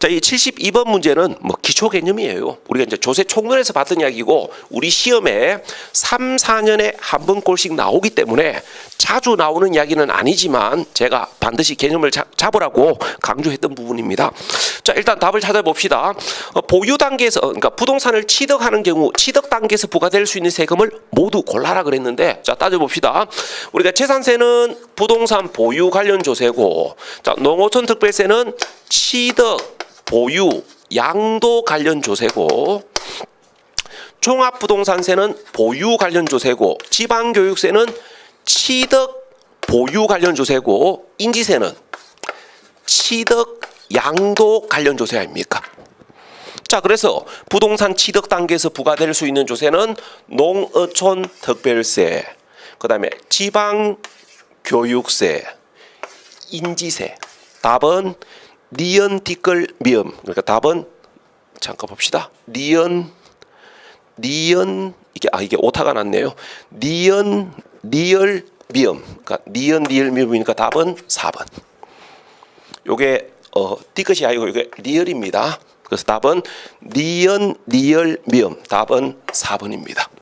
자, 이 72번 문제는 뭐 기초 개념이에요. 우리가 이제 조세 총론에서 봤던 이야기고 우리 시험에 3, 4년에 한 번꼴씩 나오기 때문에 자주 나오는 이야기는 아니지만 제가 반드시 개념을 잡, 잡으라고 강조했던 부분입니다. 자, 일단 답을 찾아봅시다. 어, 보유 단계에서 그러니까 부동산을 취득하는 경우 취득 단계에서 부과될 수 있는 세금을 모두 골라라 그랬는데 자, 따져 봅시다. 우리가 재산세는 부동산 보유 관련 조세고 자, 농어촌 특별세는 취득 보유 양도 관련 조세고 종합부동산세는 보유 관련 조세고 지방교육세는 취득 보유 관련 조세고 인지세는 취득 양도 관련 조세 아닙니까? 자, 그래서 부동산 취득 단계에서 부과될 수 있는 조세는 농어촌 특별세, 그 다음에 지방 교육세, 인지세. 답은 니은 티끌 미음. 그러니까 답은 잠깐 봅시다. 니은 니은 이게 아 이게 오타가 났네요. 니은 니을 미음. 그러니까 니은 니을 미음이니까 답은 4번. 요게 어 띠끝이 아니고 이게 리얼입니다. 그래서 답은 니은 니을 미음. 답은 4번입니다.